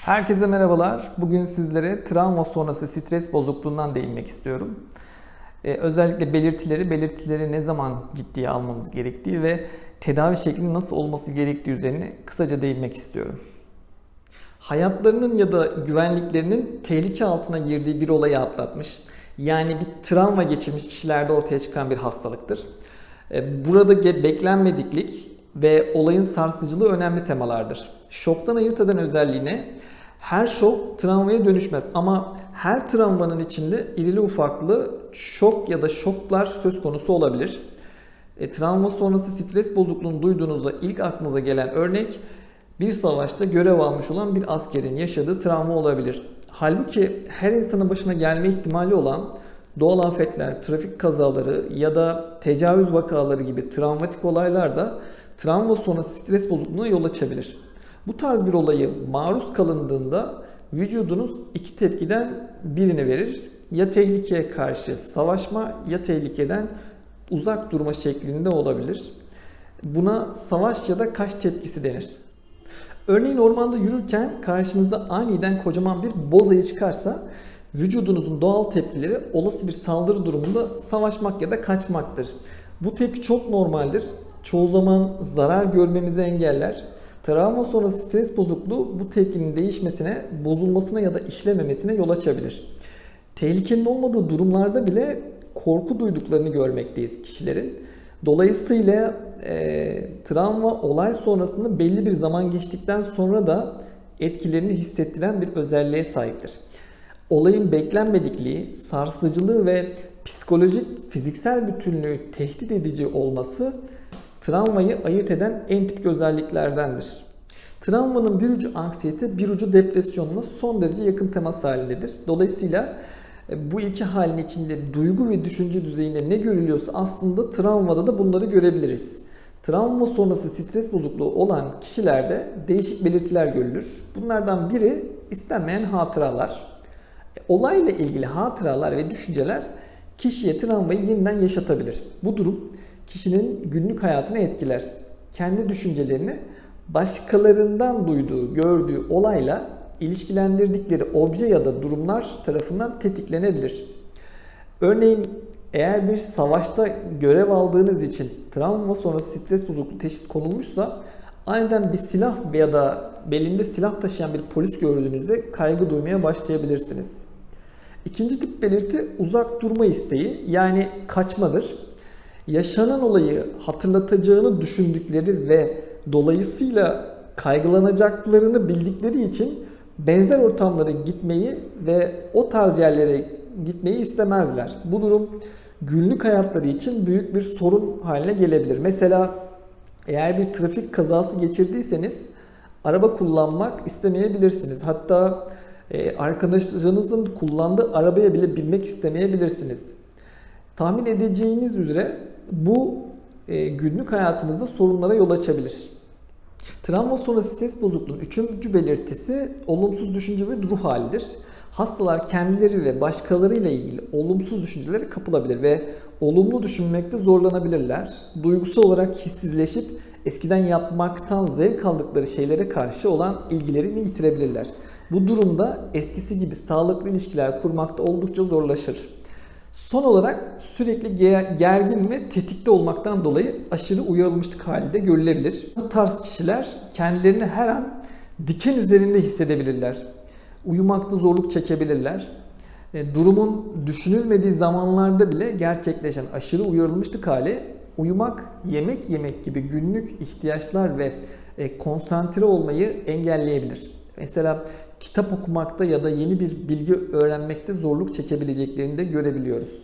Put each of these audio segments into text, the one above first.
Herkese merhabalar. Bugün sizlere travma sonrası stres bozukluğundan değinmek istiyorum. Ee, özellikle belirtileri, belirtileri ne zaman ciddiye almamız gerektiği ve tedavi şeklinin nasıl olması gerektiği üzerine kısaca değinmek istiyorum. Hayatlarının ya da güvenliklerinin tehlike altına girdiği bir olayı atlatmış. Yani bir travma geçirmiş kişilerde ortaya çıkan bir hastalıktır. Ee, Burada beklenmediklik ve olayın sarsıcılığı önemli temalardır. Şoktan ayırt eden özelliğine her şok travmaya dönüşmez ama her travmanın içinde irili ufaklı şok ya da şoklar söz konusu olabilir. E, travma sonrası stres bozukluğunu duyduğunuzda ilk aklınıza gelen örnek bir savaşta görev almış olan bir askerin yaşadığı travma olabilir. Halbuki her insanın başına gelme ihtimali olan doğal afetler, trafik kazaları ya da tecavüz vakaları gibi travmatik olaylar da travma sonrası stres bozukluğuna yol açabilir. Bu tarz bir olayı maruz kalındığında vücudunuz iki tepkiden birini verir. Ya tehlikeye karşı savaşma ya tehlikeden uzak durma şeklinde olabilir. Buna savaş ya da kaç tepkisi denir. Örneğin ormanda yürürken karşınıza aniden kocaman bir bozayı çıkarsa vücudunuzun doğal tepkileri olası bir saldırı durumunda savaşmak ya da kaçmaktır. Bu tepki çok normaldir. Çoğu zaman zarar görmemizi engeller. Travma sonrası stres bozukluğu bu tepkinin değişmesine, bozulmasına ya da işlememesine yol açabilir. Tehlikenin olmadığı durumlarda bile korku duyduklarını görmekteyiz kişilerin. Dolayısıyla e, travma olay sonrasında belli bir zaman geçtikten sonra da etkilerini hissettiren bir özelliğe sahiptir. Olayın beklenmedikliği, sarsıcılığı ve psikolojik, fiziksel bütünlüğü tehdit edici olması travmayı ayırt eden en tipik özelliklerdendir. Travmanın bir ucu anksiyete, bir ucu depresyonla son derece yakın temas halindedir. Dolayısıyla e, bu iki halin içinde duygu ve düşünce düzeyinde ne görülüyorsa aslında travmada da bunları görebiliriz. Travma sonrası stres bozukluğu olan kişilerde değişik belirtiler görülür. Bunlardan biri istenmeyen hatıralar. E, Olayla ilgili hatıralar ve düşünceler kişiye travmayı yeniden yaşatabilir. Bu durum kişinin günlük hayatını etkiler. Kendi düşüncelerini başkalarından duyduğu, gördüğü olayla ilişkilendirdikleri obje ya da durumlar tarafından tetiklenebilir. Örneğin eğer bir savaşta görev aldığınız için travma sonrası stres bozukluğu teşhis konulmuşsa aniden bir silah veya da belinde silah taşıyan bir polis gördüğünüzde kaygı duymaya başlayabilirsiniz. İkinci tip belirti uzak durma isteği yani kaçmadır. Yaşanan olayı hatırlatacağını düşündükleri ve dolayısıyla kaygılanacaklarını bildikleri için benzer ortamlara gitmeyi ve o tarz yerlere gitmeyi istemezler. Bu durum günlük hayatları için büyük bir sorun haline gelebilir. Mesela eğer bir trafik kazası geçirdiyseniz araba kullanmak istemeyebilirsiniz. Hatta e, arkadaşlarınızın kullandığı arabaya bile binmek istemeyebilirsiniz. Tahmin edeceğiniz üzere bu e, günlük hayatınızda sorunlara yol açabilir. Travma sonrası stres bozukluğunun üçüncü belirtisi olumsuz düşünce ve ruh halidir. Hastalar kendileri ve başkalarıyla ilgili olumsuz düşüncelere kapılabilir ve olumlu düşünmekte zorlanabilirler. Duygusal olarak hissizleşip eskiden yapmaktan zevk aldıkları şeylere karşı olan ilgilerini yitirebilirler. Bu durumda eskisi gibi sağlıklı ilişkiler kurmakta oldukça zorlaşır. Son olarak sürekli ge- gergin ve tetikte olmaktan dolayı aşırı uyarılmışlık halinde görülebilir. Bu tarz kişiler kendilerini her an diken üzerinde hissedebilirler. Uyumakta zorluk çekebilirler. E, Durumun düşünülmediği zamanlarda bile gerçekleşen aşırı uyarılmışlık hali uyumak, yemek yemek gibi günlük ihtiyaçlar ve e, konsantre olmayı engelleyebilir. Mesela kitap okumakta ya da yeni bir bilgi öğrenmekte zorluk çekebileceklerini de görebiliyoruz.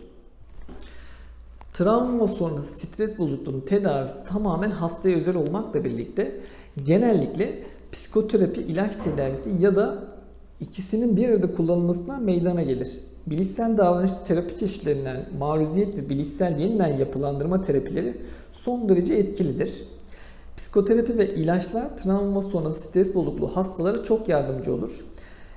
Travma sonrası stres bozukluğunun tedavisi tamamen hastaya özel olmakla birlikte genellikle psikoterapi, ilaç tedavisi ya da ikisinin bir arada kullanılmasından meydana gelir. Bilişsel davranış terapi çeşitlerinden maruziyet ve bilişsel yeniden yapılandırma terapileri son derece etkilidir. Psikoterapi ve ilaçlar travma sonrası stres bozukluğu hastalara çok yardımcı olur.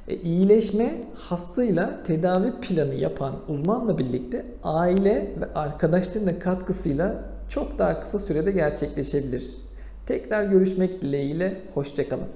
E, iyileşme hastayla tedavi planı yapan uzmanla birlikte aile ve arkadaşların da katkısıyla çok daha kısa sürede gerçekleşebilir. Tekrar görüşmek dileğiyle, hoşçakalın.